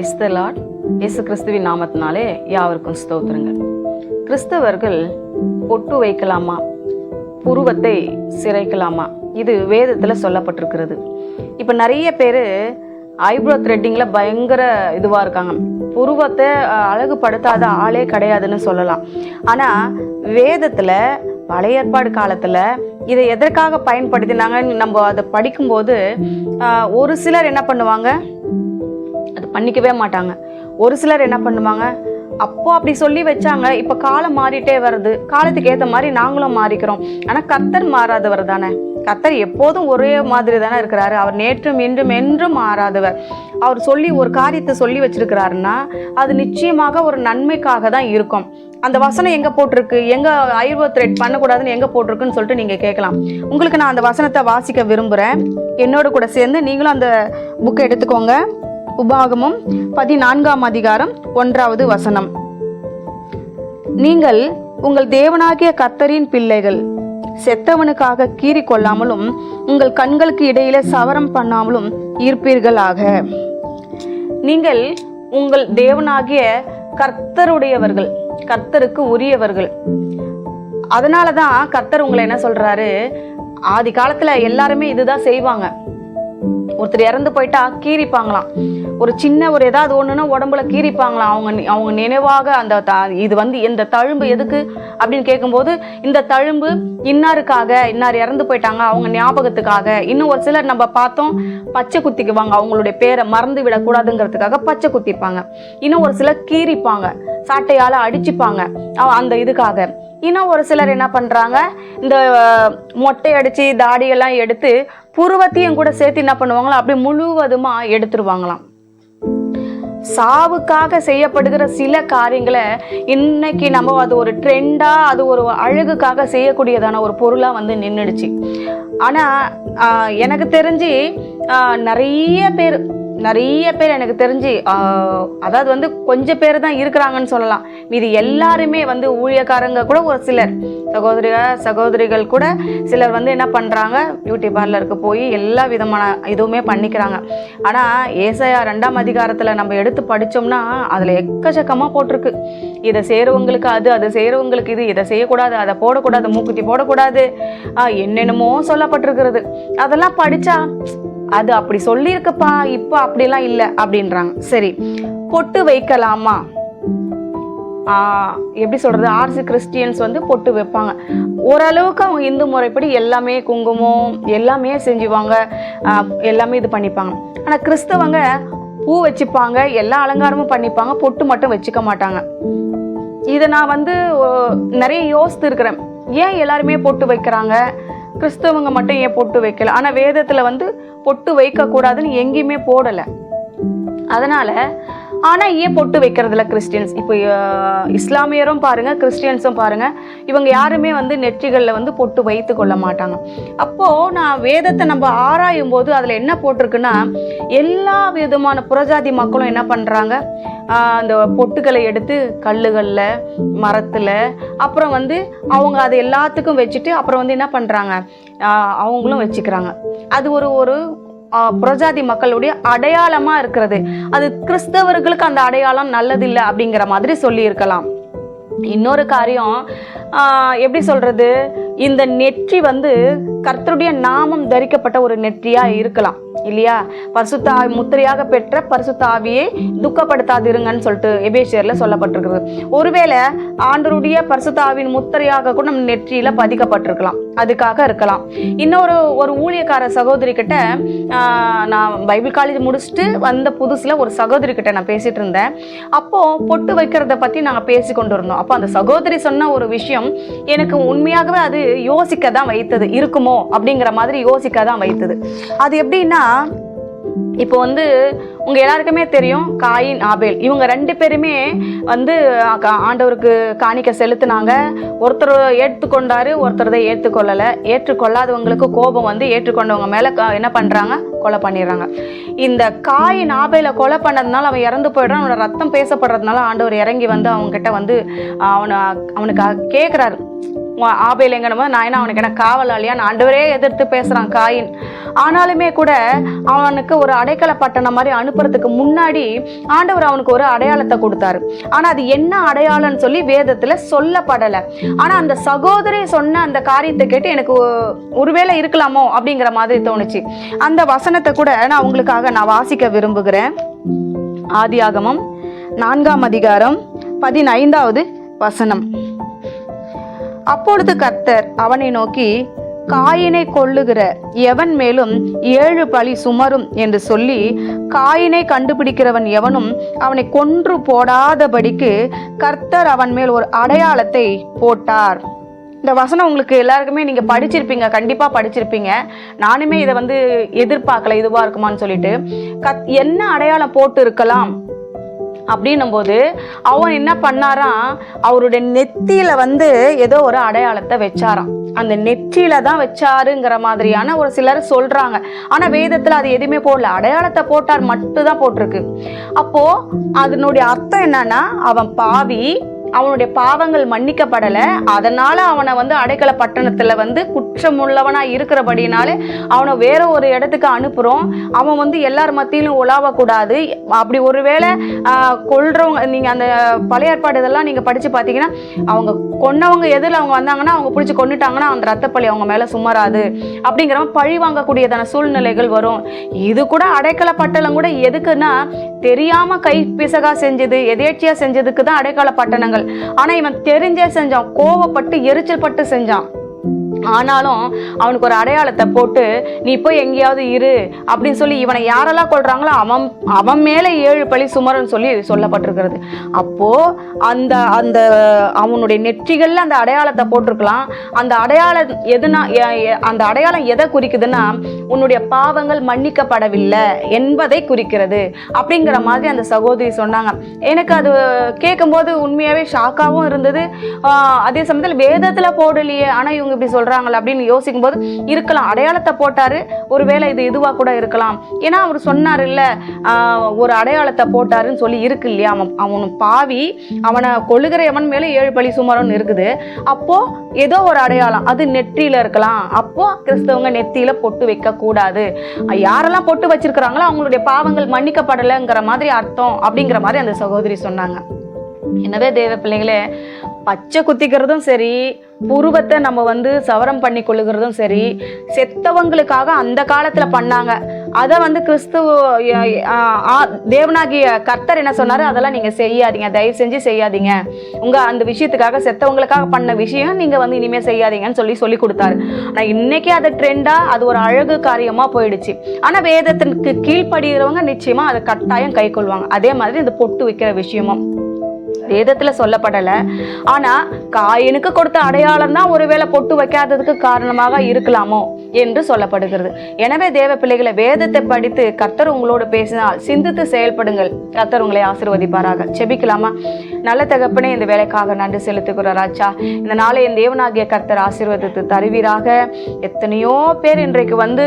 Praise the இயேசு கிறிஸ்துவின் நாமத்தினாலே யாவருக்கும் ஸ்தோத்திரங்கள். கிறிஸ்தவர்கள் பொட்டு வைக்கலாமா? புருவத்தை சிரைக்கலாமா இது வேதத்தில் சொல்லப்பட்டிருக்கிறது. இப்போ நிறைய பேர் ஐப்ரோ த்ரெட்டிங்கில் பயங்கர இதுவாக இருக்காங்க. புருவத்தை அழகுபடுத்தாத ஆளே கிடையாதுன்னு சொல்லலாம். ஆனால் வேதத்தில் பழைய ஏற்பாடு காலத்தில் இதை எதற்காக பயன்படுத்தினாங்கன்னு நம்ம அதை படிக்கும்போது ஒரு சிலர் என்ன பண்ணுவாங்க? அது பண்ணிக்கவே மாட்டாங்க. ஒரு சிலர் என்ன பண்ணுவாங்க அப்போ அப்படி சொல்லி வச்சாங்க இப்போ காலம் மாறிட்டே வருது. காலத்துக்கு ஏற்ற மாதிரி நாங்களும் மாறிக்கிறோம். ஆனால் கத்தர் மாறாதவர் தானே. கத்தர் எப்போதும் ஒரே மாதிரி தானே இருக்கிறாரு. அவர் நேற்றும் இன்றும் என்றும் மாறாதவர். அவர் சொல்லி ஒரு காரியத்தை சொல்லி வச்சிருக்கிறாருன்னா அது நிச்சயமாக ஒரு நன்மைக்காக தான் இருக்கும். அந்த வசனம் எங்கே போட்டிருக்கு? எங்கே ஐர்வோ த்ரெட் பண்ணக்கூடாதுன்னு எங்கே போட்டிருக்குன்னு சொல்லிட்டு நீங்கள் கேட்கலாம். உங்களுக்கு நான் அந்த வசனத்தை வாசிக்க விரும்புகிறேன் என்னோட கூட சேர்ந்து நீங்களும் அந்த புக்கை எடுத்துக்கோங்க. உபாகமும் பதினான்காம் அதிகாரம் ஒன்றாவது வசனம். நீங்கள் உங்கள் தேவனாகிய கத்தரின் பிள்ளைகள் செத்தவனுக்காக கீறி கொள்ளாமலும் உங்கள் கண்களுக்கு இடையில சவரம் பண்ணாமலும் இருப்பீர்களாக. நீங்கள் உங்கள் தேவனாகிய கர்த்தருடையவர்கள் கர்த்தருக்கு உரியவர்கள். அதனால தான் கர்த்தர் உங்களை என்ன சொல்றாரு? ஆதி காலத்துல எல்லாருமே இதுதான் செய்வாங்க. ஒருத்தர் இறந்து போயிட்டா கீறிப்பாங்களாம். ஒரு சின்ன ஒரு ஏதாவது ஒன்றுன்னா உடம்புல கீறிப்பாங்களாம் அவங்க நி- அவங்க நினைவாக அந்த த- இது வந்து இந்த தழும்பு எதுக்கு? அப்படின்னு கேட்கும்போது இந்த தழும்பு இன்னாருக்காக இன்னார் இறந்து போயிட்டாங்க அவங்க ஞாபகத்துக்காக. இன்னும் ஒரு சிலர் நம்ம பார்த்தோம் பச்சை குத்திக்குவாங்க அவங்களுடைய பேரை மறந்து விடக்கூடாதுங்கிறதுக்காக பச்சை குத்திப்பாங்க. இன்னும் ஒரு சிலர் கீறிப்பாங்க சாட்டையால் அடிச்சுப்பாங்க அந்த இதுக்காக. இன்னும் ஒரு சிலர் என்ன பண்ணுறாங்க இந்த மொட்டை அடித்து தாடியெல்லாம் எடுத்து புருவத்தையும் கூட சேர்த்து என்ன பண்ணுவாங்களா அப்படி முழுவதுமாக எடுத்துருவாங்களாம். சாவுக்காக செய்யப்படுகிற சில காரியங்களை இன்னைக்கு நம்ம அது ஒரு ட்ரெண்டாக அது ஒரு அழகுக்காக செய்யக்கூடியதான ஒரு பொருளாக வந்து நின்றுடுச்சு ஆனால் எனக்கு தெரிஞ்சு நிறைய பேர் நிறைய பேர் எனக்கு தெரிஞ்சு அதாவது வந்து கொஞ்சம் பேர் தான் இருக்கிறாங்கன்னு சொல்லலாம். மீது எல்லாருமே வந்து ஊழியக்காரங்க கூட ஒரு சிலர். சகோதரிக சகோதரிகள் கூட சிலர் வந்து என்ன பண்ணுறாங்க பியூட்டி பார்லருக்கு போய் எல்லா விதமான இதுவுமே பண்ணிக்கிறாங்க. ஆனால் ஏசையா ரெண்டாம் அதிகாரத்தில் நம்ம எடுத்து படித்தோம்னா அதில் எக்கச்சக்கமாக போட்டிருக்கு. இதை செய்கிறவங்களுக்கு அது அதை செய்கிறவங்களுக்கு இது இதை செய்யக்கூடாது அதை போடக்கூடாது மூக்குத்தி போடக்கூடாது என்னென்னமோ சொல்லப்பட்டிருக்கிறது. அதெல்லாம் படித்தா அது அப்படி சொல்லியிருக்கப்பா இப்போ அப்படிலாம் இல்லை அப்படின்றாங்க. சரி பொட்டு வைக்கலாமா? ஆஹ் எப்படி சொல்றது? ஆர்சி கிறிஸ்டியன்ஸ் வந்து பொட்டு வைப்பாங்க. ஓரளவுக்கு அவங்க இந்து முறைப்படி எல்லாமே குங்குமம் எல்லாமே செஞ்சுவாங்க. எல்லாமே இது பண்ணிப்பாங்க. ஆனால் கிறிஸ்தவங்க பூ வச்சுப்பாங்க எல்லா அலங்காரமும் பண்ணிப்பாங்க பொட்டு மட்டும் வச்சுக்க மாட்டாங்க. இதை நான் வந்து நிறைய யோசித்து இருக்கிறேன் ஏன் எல்லாருமே பொட்டு வைக்கிறாங்க? கிறிஸ்தவங்க மட்டும் ஏன் பொட்டு வைக்கல? ஆனால் வேதத்தில் வந்து பொட்டு வைக்கக்கூடாதுன்னு எங்கேயுமே போடலை. அதனால ஆனால் ஏன் பொட்டு வைக்கிறதில்ல கிறிஸ்டியன்ஸ்? இப்போ இஸ்லாமியரும் பாருங்கள் கிறிஸ்டியன்ஸும் பாருங்கள் இவங்க யாருமே வந்து நெற்றிகளில் வந்து பொட்டு வைத்து கொள்ள மாட்டாங்க. அப்போது நான் வேதத்தை நம்ம ஆராயும் போது அதில் என்ன போட்டிருக்குன்னா எல்லா விதமான புறஜாதி மக்களும் என்ன பண்ணுறாங்க அந்த பொட்டுகளை எடுத்து கல்லுகளில் மரத்தில் அப்புறம் வந்து அவங்க அது எல்லாத்துக்கும் வச்சுட்டு அப்புறம் வந்து என்ன பண்ணுறாங்க அவங்களும் வச்சுக்கிறாங்க. அது ஒரு ஒரு புரஜாதி மக்களுடைய அடையாளமா இருக்கிறது. அது கிறிஸ்தவர்களுக்கு அந்த அடையாளம் நல்லதில்லை அப்படிங்கிற மாதிரி சொல்லியிருக்கலாம். இன்னொரு காரியம் எப்படி சொல்றது? இந்த நெற்றி வந்து கர்த்தருடைய நாமம் தரிக்கப்பட்ட ஒரு நெற்றியா இருக்கலாம் இல்லையா? பரிசுத்த ஆவி- முத்திரையாக பெற்ற பரிசுத்த ஆவியை துக்கப்படுத்தாதிருங்கன்னு சொல்லிட்டு எபேசியர்ல சொல்லப்பட்டிருக்கிறது ஒருவேளை ஆண்டருடைய பரிசுத்த ஆவின் முத்திரையாக கூட நம்ம நெற்றியில பதிக்கப்பட்டிருக்கலாம் அதுக்காக இருக்கலாம். இன்னொரு ஒரு ஊழியக்கார சகோதரி கிட்ட நான் பைபிள் காலேஜ் முடிச்சுட்டு வந்த புதுசுல ஒரு சகோதரி கிட்ட நான் பேசிட்டு இருந்தேன். அப்போ பொட்டு வைக்கிறத பத்தி நாங்கள் பேசி கொண்டு இருந்தோம். அப்போ அந்த சகோதரி சொன்ன ஒரு விஷயம் எனக்கு உண்மையாகவே அது யோசிக்க தான் வைத்தது. இருக்குமோ? அப்படிங்கிற மாதிரி யோசிக்க தான் வைத்தது. அது எப்படின்னா இப்போ வந்து உங்க எல்லாருக்குமே தெரியும் காயின் ஆபேல். இவங்க ரெண்டு பேருமே வந்து ஆண்டவருக்கு காணிக்க செலுத்தினாங்க. ஒருத்தர் ஏற்றுக்கொண்டாரு ஒருத்தர் தான் ஏற்றுக்கொள்ளலை. ஏற்றுக்கொள்ளாதவங்களுக்கு கோபம் வந்து ஏற்றுக்கொண்டவங்க மேலே என்ன பண்ணுறாங்க கொலை பண்ணிடுறாங்க. இந்த காயின் ஆபேலை கொலை பண்ணதுனால அவன் இறந்து போயிடுறான். அவனோட ரத்தம் பேசப்படுறதுனால ஆண்டவர் இறங்கி வந்து அவங்க கிட்ட வந்து அவனை அவனுக்கு கேட்குறாரு உன் எங்கனும் போது நான் என்ன அவனுக்கு என்ன காவலாளியான்னு ஆண்டவரே எதிர்த்து பேசுகிறான் காயின். ஆனாலுமே கூட அவனுக்கு ஒரு அடைக்கல பட்டணம் மாதிரி அனுப்புறதுக்கு முன்னாடி ஆண்டவர் அவனுக்கு ஒரு அடையாளத்தை கொடுத்தாரு. ஆனால் அது என்ன அடையாளம்னு சொல்லி வேதத்தில் சொல்லப்படலை. ஆனால் அந்த சகோதரி சொன்ன அந்த காரியத்தை கேட்டு எனக்கு ஒருவேளை இருக்கலாமோ அப்படிங்கிற மாதிரி தோணுச்சு. அந்த வசனத்தை கூட நான் உங்களுக்காக நான் வாசிக்க விரும்புகிறேன். ஆதியாகமம் நான்காம் அதிகாரம் பதினைந்தாவது வசனம். அப்பொழுது கர்த்தர் அவனை நோக்கி காயினை கொள்ளுகிற எவன் மேலும் ஏழு பழி சுமரும்? என்று சொல்லி காயினை கண்டுபிடிக்கிறவன் எவனும் அவனை கொன்று போடாதபடிக்கு கர்த்தர் அவன் மேல் ஒரு அடையாளத்தை போட்டார். இந்த வசனம் உங்களுக்கு எல்லாருக்குமே நீங்கள் படிச்சிருப்பீங்க கண்டிப்பாக படிச்சிருப்பீங்க. நானுமே இதை வந்து எதிர்பார்க்கல இதுவாக இருக்குமான்னு சொல்லிட்டு. கத் என்ன அடையாளம் போட்டு இருக்கலாம்? அப்படின்னும் போது அவன் என்ன பண்ணாராம்? அவருடைய நெத்தியில வந்து ஏதோ ஒரு அடையாளத்தை வச்சாராம். அந்த நெற்றியில தான் வச்சாருங்கிற மாதிரியான ஒரு சிலர் சொல்றாங்க. ஆனா வேதத்துல அது எதுவுமே போடல. அடையாளத்தை போட்டார் மட்டும் தான் போட்டிருக்கு. அப்போ அதனுடைய அர்த்தம் என்னன்னா அவன் பாவி அவனுடைய பாவங்கள் மன்னிக்கப்படலை. அதனால அவனை வந்து அடைக்கல பட்டணத்துல வந்து குற்றமுள்ளவனா இருக்கிறபடினாலே அவனை வேற ஒரு இடத்துக்கு அனுப்புறோம். அவன் வந்து எல்லார் மத்தியிலும் உலாவக்கூடாது. அப்படி ஒருவேளை கொள்றவங்க கொல்றவங்க நீங்க அந்த பழைய ஏற்பாடு இதெல்லாம் நீங்க படிச்சு பார்த்தீங்கன்னா அவங்க கொன்னவங்க எதில் அவங்க வந்தாங்கன்னா அவங்க பிடிச்சி கொண்டுட்டாங்கன்னா அந்த ரத்தப்பழி அவங்க மேல சுமராது. அப்படிங்கிறவன் பழி வாங்கக்கூடியதான சூழ்நிலைகள் வரும். இது கூட அடைக்கல பட்டணம் கூட எதுக்குன்னா தெரியாம கை பிசகா செஞ்சது எதேச்சியா செஞ்சதுக்கு தான் அடைக்கல பட்டணங்கள் ஆனா இவன் தெரிஞ்சே செஞ்சான் கோவப்பட்டு எரிச்சல் பட்டு செஞ்சான். ஆனாலும் அவனுக்கு ஒரு அடையாளத்தை போட்டு நீ போய் எங்கேயாவது இரு அப்படின்னு சொல்லி இவனை யாரெல்லாம் கொள்றாங்களோ அவன் அவன் மேலே ஏழு பழி சுமரன் சொல்லி சொல்லப்பட்டிருக்கிறது. அப்போது அந்த அந்த அவனுடைய நெற்றிகளில் அந்த அடையாளத்தை போட்டிருக்கலாம். அந்த அடையாளம் எதுனா அந்த அடையாளம் எதை குறிக்குதுன்னா உன்னுடைய பாவங்கள் மன்னிக்கப்படவில்லை என்பதை குறிக்கிறது அப்படிங்கிற மாதிரி அந்த சகோதரி சொன்னாங்க. எனக்கு அது கேட்கும்போது உண்மையாகவே ஷாக்காகவும் இருந்தது. அதே சமயத்தில் வேதத்தில் போடலையே. ஆனால் இவங்க இப்படி சொல்றாங்களே அப்படின்னு யோசிக்கும் போது இருக்கலாம். அடையாளத்தை போட்டாரு. ஒருவேளை இது இதுவாக கூட இருக்கலாம். ஏன்னா அவர் சொன்னார் இல்ல ஒரு அடையாளத்தை போட்டாருன்னு சொல்லி இருக்கு இல்லையா? அவன் அவன் பாவி அவனை கொழுகிறவன் மேலே ஏழு பழி சுமரம்னு இருக்குது. அப்போ ஏதோ ஒரு அடையாளம். அது நெற்றியில இருக்கலாம். அப்போ கிறிஸ்தவங்க நெத்தியில பொட்டு வைக்க கூடாது யாரெல்லாம் பொட்டு வச்சிருக்கிறாங்களோ அவங்களுடைய பாவங்கள் மன்னிக்கப்படலைங்கிற மாதிரி அர்த்தம் அப்படிங்கிற மாதிரி அந்த சகோதரி சொன்னாங்க. என்னவே தேவ பிள்ளைங்களே பச்சை குத்திக்கிறதும் சரி புருவத்தை நம்ம வந்து சவரம் பண்ணி கொள்ளுகிறதும் சரி செத்தவங்களுக்காக அந்த காலத்துல பண்ணாங்க. அதை வந்து கிறிஸ்துவ ஆ, தேவனாகிய கர்த்தர் என்ன சொன்னாரு? அதெல்லாம் நீங்க செய்யாதீங்க தயவு செஞ்சு செய்யாதீங்க. உங்க அந்த விஷயத்துக்காக செத்தவங்களுக்காக பண்ண விஷயம் நீங்க வந்து இனிமே செய்யாதீங்கன்னு சொல்லி சொல்லி கொடுத்தாரு. ஆனா இன்னைக்கு அது ட்ரெண்டா அது ஒரு அழகு காரியமா போயிடுச்சு. ஆனா வேதத்திற்கு கீழ்ப்படுகிறவங்க நிச்சயமா அதை கட்டாயம் கை கொள்வாங்க. அதே மாதிரி இந்த பொட்டு வைக்கிற விஷயமும். வேதத்தில் சொல்லப்படலை. ஆனால் காயினுக்கு கொடுத்த அடையாளம் தான் ஒருவேளை பொட்டு வைக்காததுக்கு காரணமாக இருக்கலாமோ என்று சொல்லப்படுகிறது. எனவே தேவ பிள்ளைகளை வேதத்தை படித்து கர்த்தர் உங்களோடு பேசினால் சிந்தித்து செயல்படுங்கள். கர்த்தர் உங்களை ஆசிர்வதிப்பாராக. செபிக்கலாமா? நல்ல தகப்பனே இந்த வேலைக்காக நன்றி செலுத்துகிறார் ராஜா. இந்த நாளை என் தேவனாகிய கர்த்தர் ஆசீர்வாதத்தை தருவீராக. எத்தனையோ பேர் இன்றைக்கு வந்து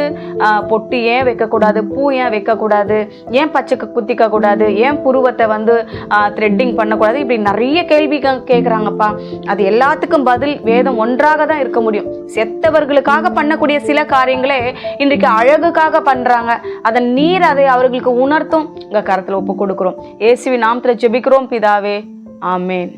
பொட்டு ஏன் வைக்கக்கூடாது பூ ஏன் வைக்கக்கூடாது ஏன் பச்சைக்கு குத்திக்க கூடாது ஏன் புருவத்தை வந்து த்ரெட்டிங் பண்ணக்கூடாது இப்படி நிறைய கேள்வி கேட்குறாங்கப்பா அது எல்லாத்துக்கும் பதில் வேதம் ஒன்றாக தான் இருக்க முடியும். செத்தவர்களுக்காக பண்ணக்கூடிய சில காரியங்களே இன்றைக்கு அழகுக்காக பண்ணுறாங்க அதை நீர் அதை அவர்களுக்கு உணர்த்தும். உங்க கருத்தில் ஒப்பு கொடுக்குறோம். ஏசுவி நாமத்தில் ஜெபிக்கிறோம் பிதாவே. ఆమెన్.